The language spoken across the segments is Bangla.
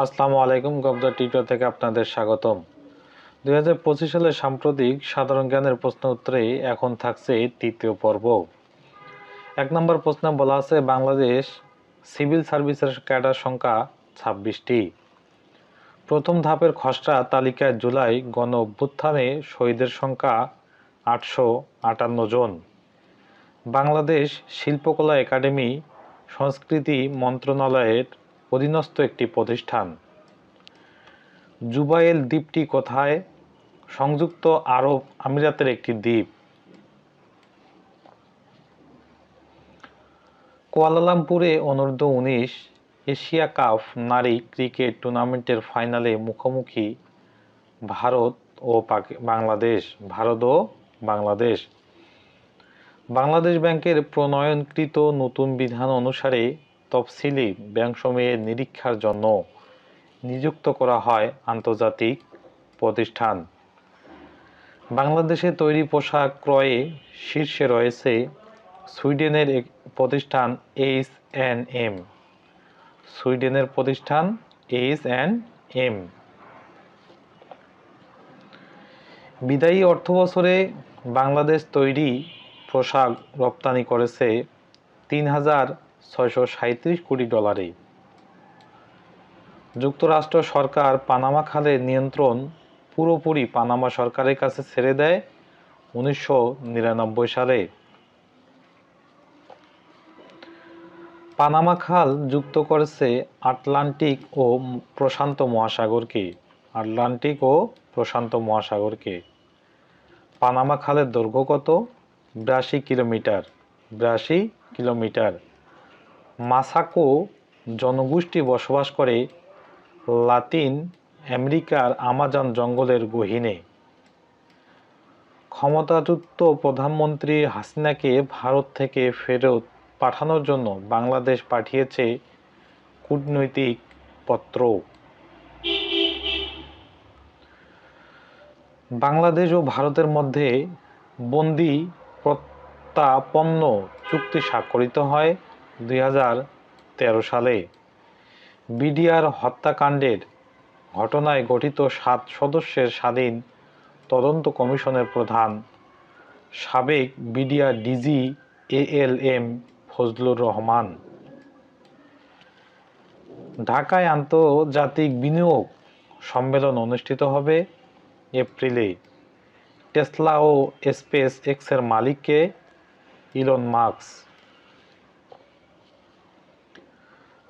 আসসালামু আলাইকুম, গবদা টিউটর থেকে আপনাদের স্বাগতম। দুই হাজার পঁচিশ সালের সাম্প্রতিক সাধারণ জ্ঞানের প্রশ্ন উত্তরে এখন থাকছে তৃতীয় পর্ব। এক নম্বর প্রশ্নে বলা আছে, বাংলাদেশ সিভিল সার্ভিসের ক্যাডার সংখ্যা ছাব্বিশটি। প্রথম ধাপের খসড়া তালিকায় জুলাই গণ অভ্যুত্থানে শহীদের সংখ্যা আটশো আটান্ন জন। বাংলাদেশ শিল্পকলা একাডেমি সংস্কৃতি মন্ত্রণালয়ের অধীনস্থ একটি প্রতিষ্ঠান। জুবাইল দ্বীপটি কোথায়? সংযুক্ত আরব আমিরাতের একটি দ্বীপ। কুয়ালালামপুরে অনূর্ধ্ব উনিশ এশিয়া কাপ নারী ক্রিকেট টুর্নামেন্টের ফাইনালে মুখোমুখি ভারত ও বাংলাদেশ। ভারত ও বাংলাদেশ। বাংলাদেশ ব্যাংকের প্রণয়নকৃত নতুন বিধান অনুসারে তফসিলি ব্যাংকসমূহের নিরীক্ষার জন্য নিযুক্ত করা হয় আন্তর্জাতিক প্রতিষ্ঠান। বাংলাদেশে তৈরি পোশাক ক্রয়ে শীর্ষে রয়েছে সুইডেনের প্রতিষ্ঠান এইচ এন এম। সুইডেনের প্রতিষ্ঠান এইচ এন এম। বিদায়ী অর্থবছরে বাংলাদেশ তৈরি পোশাক রপ্তানি করেছে তিন হাজার ছয়শো কোটি ডলারে যুক্তরাষ্ট্র সরকার পানামা খালের নিয়ন্ত্রণ পুরোপুরি পানামা সরকারের কাছে ছেড়ে দেয় উনিশশো নিরানব্বই সালে। পানামা খাল যুক্ত করেছে আটলান্টিক ও প্রশান্ত মহাসাগরকে। আটলান্টিক ও প্রশান্ত মহাসাগরকে। পানামা খালের দৈর্ঘ্য কত? বিরাশি কিলোমিটার। বিরাশি কিলোমিটার। মাসাকো জনগোষ্ঠী বসবাস করে লাতিন আমেরিকার আমাজন জঙ্গলের গহীনে। ক্ষমতাযুক্ত প্রধানমন্ত্রী হাসিনাকে ভারত থেকে ফেরত পাঠানোর জন্য বাংলাদেশ পাঠিয়েছে কূটনৈতিক পত্র বাংলাদেশ ও ভারতের মধ্যে বন্দি প্রত্যাপন্ন চুক্তি স্বাক্ষরিত হয়। দুই তেরো সালে বিডিআর হত্যাকাণ্ডের ঘটনায় গঠিত সাত সদস্যের স্বাধীন তদন্ত কমিশনের প্রধান সাবেক BDR DG A L M Fazlur Rahman. ঢাকায় আন্তর্জাতিক বিনিয়োগ সম্মেলন অনুষ্ঠিত হবে এপ্রিলে। টেসলা ও স্পেস এক্সের মালিককে ইলন মার্কস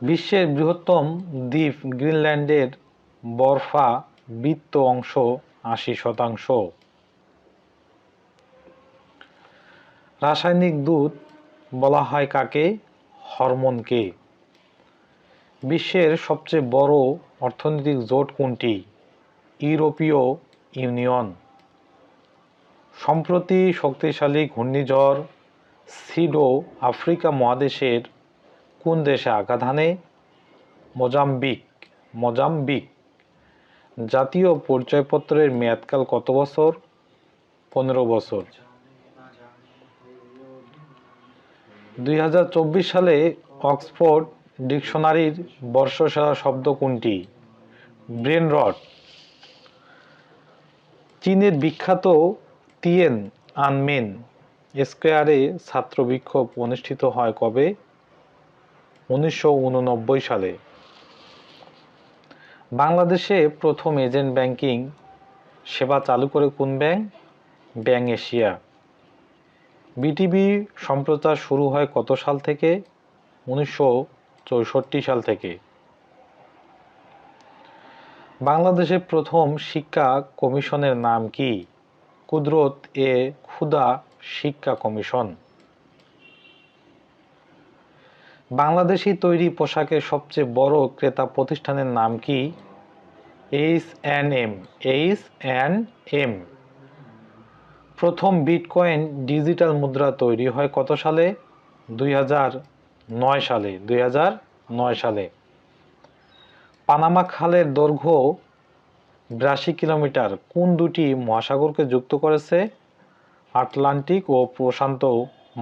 বিশ্বের বৃহত্তম দ্বীপ গ্রিনল্যান্ডের বরফা বৃত্ত অংশ আশি শতাংশ। রাসায়নিক দুধ বলা হয় কাকে? হরমোনকে। বিশ্বের সবচেয়ে বড় অর্থনৈতিক জোট কোনটি? ইউরোপীয় ইউনিয়ন। সম্প্রতি শক্তিশালী ঘূর্ণিঝড় সিডো আফ্রিকা মহাদেশের কোন দেশে আঘাত হানে? মোজাম্বিক। মোজাম্বিক। জাতীয় পরিচয়পত্রের মেয়াদকাল কত বছর? পনেরো বছর। দুই হাজার চব্বিশ সালে অক্সফোর্ড ডিকশনারির বর্ষসেরা শব্দ কোনটি? Brain rot. চীনের বিখ্যাত তিয়েন আনমেন স্কোয়ারে ছাত্র বিক্ষোভ অনুষ্ঠিত হয় কবে? উনিশশো উননব্বই সালে। বাংলাদেশে প্রথম এজেন্ট ব্যাংকিং সেবা চালু করে কোন ব্যাংক? Bank Asia. বিটিভি সম্প্রচার শুরু হয় কত সাল থেকে? উনিশশো চৌষট্টি সাল থেকে। বাংলাদেশের প্রথম শিক্ষা কমিশনের নাম কি? কুদরত এ ক্ষুদা শিক্ষা কমিশন। বাংলাদেশি তৈরি পোশাকের সবচেয়ে বড় ক্রেতা প্রতিষ্ঠানের নাম কি? H N M H N M প্রথম বিটকয়েন ডিজিটাল মুদ্রা তৈরি হয় কত সালে? দুই নয় সালে, দুই নয় সালে। পানামা খালের দৈর্ঘ্য বিরাশি কিলোমিটার। কোন দুটি মহাসাগরকে যুক্ত করেছে? আটলান্টিক ও প্রশান্ত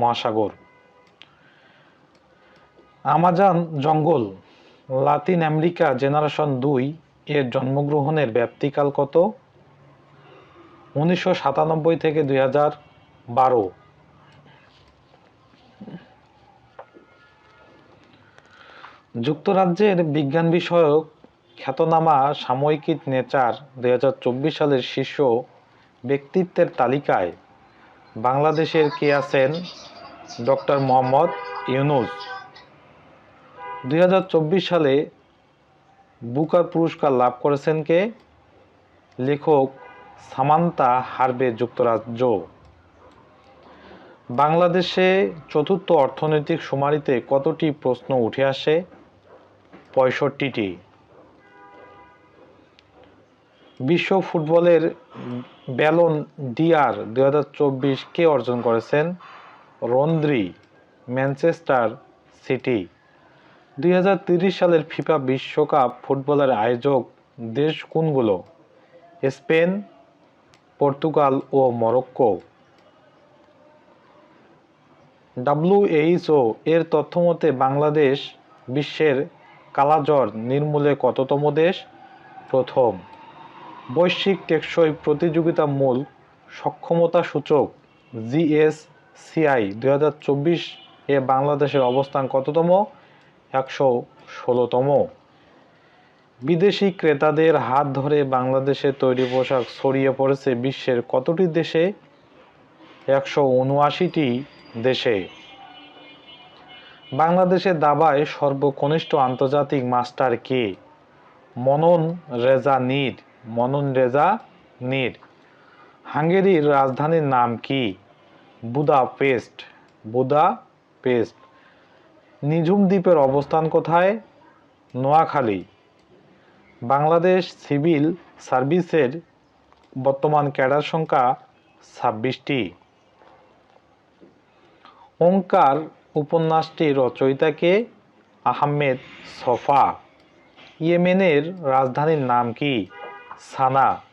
মহাসাগর। আমাজন জঙ্গল, লাতিন আমেরিকা জেনারেশন দুই এর জন্মগ্রহণের ব্যাপ্তিকাল কত? উনিশশো সাতানব্বই থেকে দুই হাজার বারো। যুক্তরাজ্যের বিজ্ঞান বিষয়ক খ্যাতনামা সাময়িকী নেচার দুই হাজার চব্বিশ সালের শীর্ষ ব্যক্তিত্বের তালিকায় বাংলাদেশের কে আছেন ডক্টর মোহাম্মদ ইউনুস। দুই হাজার চব্বিশ সালে বুকার পুরস্কার লাভ করেছেন কে? লেখক সামান্তা হারবে যুক্তরাজ্য। বাংলাদেশে চতুর্থ অর্থনৈতিক শুমারিতে কতটি প্রশ্ন উঠে আসে? পঁয়ষট্টিটি। বিশ্ব ফুটবলের ব্যালন ডিআর দু হাজার চব্বিশ কে অর্জন করেছেন? Rodri, Manchester City. দুই সালের ফিফা বিশ্বকাপ ফুটবলের আয়োজক দেশ কোনগুলো? স্পেন, পর্তুগাল ও মরক্কো। ডাব্লিউএইচও এর তথ্যমতে বাংলাদেশ বিশ্বের কালাজ্বর নির্মূলে কততম দেশ? প্রথম। বৈশ্বিক টেকসই প্রতিযোগিতামূল সক্ষমতা সূচক জিএসসিআই দু হাজার চব্বিশ এ বাংলাদেশের অবস্থান কততম? একশো ষোলোতম। বিদেশি ক্রেতাদের হাত ধরে বাংলাদেশে তৈরি পোশাক ছড়িয়ে পড়েছে বিশ্বের কতটি দেশে? একশো উনআশিটি দেশে। বাংলাদেশের দাবায় সর্বকনিষ্ঠ আন্তর্জাতিক মাস্টার কে? মনন রেজা নীর। মনন রেজা নীর। হাঙ্গেরির রাজধানীর নাম কি? বুদাপেস্ট। বুদাপেস্ট। নিঝুম দ্বীপের অবস্থান কোথায়? নোয়াখালী। বাংলাদেশ সিভিল সার্ভিসের বর্তমান ক্যাডার সংখ্যা ছাব্বিশটি। ওঙ্কার উপন্যাসটির রচয়িতাকে আহমেদ সফা। ইয়েমেনের রাজধানীর নাম কি? সানা।